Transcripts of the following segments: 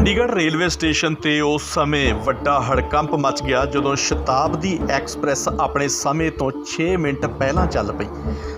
Chandigarh railway station ਤੇ ਉਸ ਸਮੇਂ ਵੱਡਾ ਹੜਕੰਪ ਮਚ ਗਿਆ ਜਦੋਂ ਸ਼ਤਾਬਦੀ ਐਕਸਪ੍ਰੈਸ ਆਪਣੇ ਸਮੇਂ ਤੋਂ 6 ਮਿੰਟ ਪਹਿਲਾਂ ਚੱਲ ਪਈ।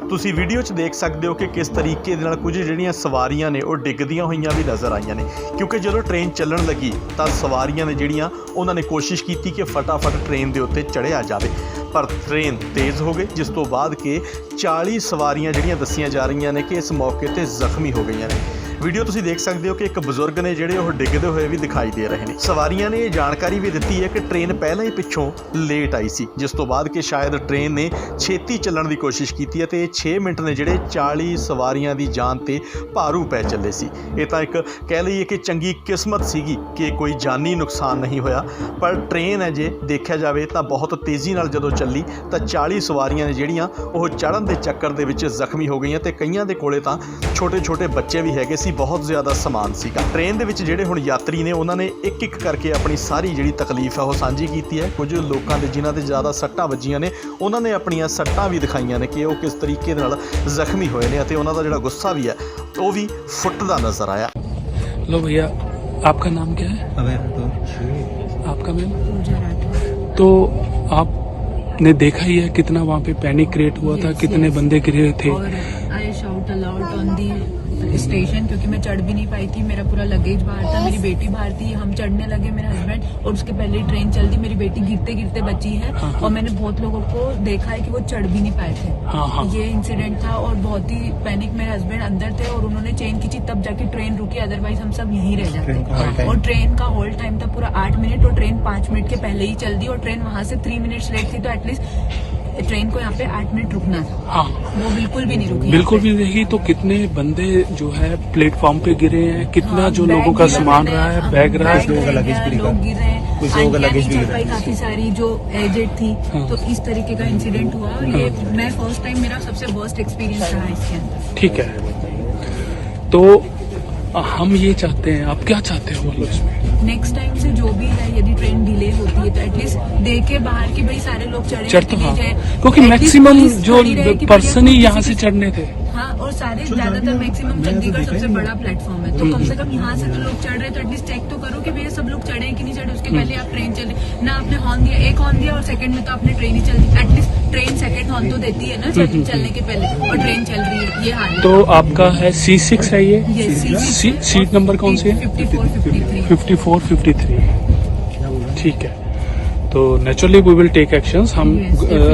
ਤੁਸੀਂ ਵੀਡੀਓ 'ਚ ਦੇਖ ਸਕਦੇ ਹੋ ਕਿ ਕਿਸ ਤਰੀਕੇ ਦੇ ਨਾਲ ਕੁਝ ਜਿਹੜੀਆਂ ਸਵਾਰੀਆਂ ਨੇ ਉਹ ਡਿੱਗਦੀਆਂ ਹੋਈਆਂ ਵੀ ਨਜ਼ਰ ਆਈਆਂ ਨੇ। ਕਿਉਂਕਿ ਜਦੋਂ ਟ੍ਰੇਨ ਚੱਲਣ ਲੱਗੀ ਤਾਂ ਸਵਾਰੀਆਂ ਨੇ ਜਿਹੜੀਆਂ, ਉਹਨਾਂ ਨੇ ਕੋਸ਼ਿਸ਼ ਕੀਤੀ ਕਿ ਫਟਾਫਟ ਟ੍ਰੇਨ ਦੇ ਉੱਤੇ ਚੜ੍ਹਿਆ ਜਾਵੇ। ਪਰ ਟ੍ਰੇਨ ਤੇਜ਼ ਹੋ ਗਈ, ਜਿਸ ਤੋਂ ਬਾਅਦ ਕਿ 40 ਸਵਾਰੀਆਂ ਜਿਹੜੀਆਂ ਦੱਸੀਆਂ ਜਾ ਰਹੀਆਂ ਨੇ ਕਿ ਇਸ ਮੌਕੇ ਤੇ ਜ਼ਖਮੀ ਹੋ ਗਈਆਂ ਨੇ। ਵੀਡੀਓ ਤੁਸੀਂ ਦੇਖ ਸਕਦੇ ਹੋ ਕਿ ਇੱਕ ਬਜ਼ੁਰਗ ਨੇ ਜਿਹੜੇ ਉਹ ਡਿੱਗਦੇ ਹੋਏ ਵੀ ਦਿਖਾਈ ਦੇ ਰਹੇ ਨੇ। ਸਵਾਰੀਆਂ ਨੇ ਇਹ ਜਾਣਕਾਰੀ ਵੀ ਦਿੱਤੀ ਹੈ ਕਿ ਟ੍ਰੇਨ ਪਹਿਲਾਂ ਹੀ ਪਿੱਛੋਂ ਲੇਟ ਆਈ ਸੀ, ਜਿਸ ਤੋਂ ਬਾਅਦ ਕਿ ਸ਼ਾਇਦ ਟ੍ਰੇਨ ਨੇ ਛੇਤੀ ਚੱਲਣ ਦੀ ਕੋਸ਼ਿਸ਼ ਕੀਤੀ ਹੈ ਤੇ ਇਹ 6 ਮਿੰਟ ਨੇ ਜਿਹੜੇ 40 ਸਵਾਰੀਆਂ ਦੀ ਜਾਨ ਤੇ ਭਾਰੂ ਪੈ ਚੱਲੇ ਸੀ। ਇਹ ਤਾਂ ਇੱਕ ਕਹਿ ਲਈਏ ਕਿ ਚੰਗੀ ਕਿਸਮਤ ਸੀਗੀ ਕਿ ਕੋਈ ਜਾਨੀ ਨੁਕਸਾਨ ਨਹੀਂ ਹੋਇਆ, ਪਰ ਟ੍ਰੇਨ ਹੈ ਜੇ ਦੇਖਿਆ ਜਾਵੇ ਤਾਂ ਬਹੁਤ ਤੇਜ਼ੀ ਨਾਲ ਜਦੋਂ ਚੱਲੀ ਤਾਂ 40 ਸਵਾਰੀਆਂ ਨੇ ਜਿਹੜੀਆਂ ਉਹ ਚੜ੍ਹਨ ਦੇ ਚੱਕਰ ਦੇ ਵਿੱਚ ਜ਼ਖਮੀ ਹੋ ਗਈਆਂ ਤੇ ਕਈਆਂ ਦੇ ਕੋਲੇ ਤਾਂ ਛੋਟੇ-ਛੋਟੇ ਬੱਚੇ ਵੀ ਹੈਗੇ ਸੀ ਬਹੁਤ ਜ਼ਿਆਦਾ ਸਮਾਨ ਸੀਗਾ ਟ੍ਰੇਨ ਦੇ ਵਿੱਚ ਜਿਹੜੇ ਹੁਣ ਯਾਤਰੀ ਨੇ ਉਹਨਾਂ ਨੇ ਇੱਕ ਇੱਕ ਕਰਕੇ ਆਪਣੀ ਸਾਰੀ ਜਿਹੜੀ ਤਕਲੀਫ ਹੈ ਉਹ ਸਾਂਝੀ ਕੀਤੀ ਹੈ ਕੁਝ ਲੋਕਾਂ ਦੇ ਜਿਨ੍ਹਾਂ ਤੇ ਜ਼ਿਆਦਾ ਸੱਟਾਂ ਵੱਜੀਆਂ ਨੇ ਉਹਨਾਂ ਨੇ ਆਪਣੀਆਂ ਸੱਟਾਂ ਵੀ ਦਿਖਾਈਆਂ ਨੇ ਕਿ ਉਹ ਕਿਸ ਤਰੀਕੇ ਦੇ ਨਾਲ ਜ਼ਖਮੀ ਹੋਏ ਨੇ ਅਤੇ ਉਹਨਾਂ ਦਾ ਜਿਹੜਾ ਗੁੱਸਾ ਵੀ ਹੈ ਉਹ ਵੀ ਫੁੱਟਦਾ ਨਜ਼ਰ ਆਇਆ लो भैया आपका नाम क्या है अबे तो आपका मैम तो आपने देखा ही है कितना वहाँ पे पैनिक क्रिएट हुआ था Yes, कितने yes. बंदे गिरे थे और I shout aloud on the station क्योंकि मैं चढ़ भी नहीं पाई थी मेरा पूरा लगेज बाहर था मेरी बेटी बाहर थी हम चढ़ने लगे मेरे हस्बैंड और उसके पहले ही ट्रेन चल दी मेरी बेटी गिरते गिरते बची है हाँ, हाँ। और मैंने बहुत लोगों को देखा है कि वो चढ़ भी नहीं पाए थे। हाँ। ये इंसिडेंट था और बहुत ही पैनिक मेरे हस्बैंड अंदर थे और उन्होंने चेन खींची तब जाके ट्रेन रुकी अदरवाइज़ हम सब यहीं रह जाते। और ट्रेन का होल्ड टाइम था पूरा आठ मिनट और ट्रेन पाँच मिनट के पहले ही चल दी और ट्रेन वहाँ से थ्री मिनट्स लेट थी तो एटलीस्ट ट्रेन को यहाँ पे आठ मिनट रुकना था। हाँ। वो बिल्कुल भी नहीं रुकी। बिल्कुल भी नहीं तो कितने बंदे जो है प्लेटफॉर्म पे गिरे हैं कितना हाँ, जो लोगों का सामान रहा है हाँ, बैग रहा है। लोगों का लगेज भी गिरा। रहे हैं। कुछ लोगों का लगेज भी गिरा। काफ़ी सारी जो एजेड थी हाँ। तो इस तरीके का इंसिडेंट हुआ और ये मैं फ़र्स्ट टाइम मेरा सबसे वर्स्ट एक्सपीरियंस रहा इसके अंदर। ठीक है। तो हम ये चाहते हैं आप क्या चाहते हो मतलब इसमें? नेक्स्ट टाइम से जो भी है यदि ट्रेन डिले होती है तो एटलीस्ट देख के बाहर के भाई सारे लोग चढ़े चढ़ तो कि हाँ। क्योंकि मैक्सिमम जो पर्सन ही यहाँ से चढ़ने थे। हाँ और सारे ज़्यादातर मैक्सिमम चंडीगढ़ सबसे बड़ा प्लेटफॉर्म है। तो कम से कम यहाँ से तो लोग चढ़ रहे हैं तो एटलीस्ट चेक तो करो कि भैया सब लोग चढ़े हैं कि नहीं चढ़े। उसके पहले आप ट्रेन चले। ना आपने हॉर्न दिया एक हॉर्न दिया और सेकंड में तो आपने ट्रेन ही चल दी। At least train second horn तो देती है ना चल- चलने के पहले। और ट्रेन चल रही है ये हाल तो आपका है सी सिक्स है ये? सीट नंबर कौन सी? है फिफ्टी फोर फिफ्टी थ्री ठीक है। तो naturally we will take actions हम Yes, अ,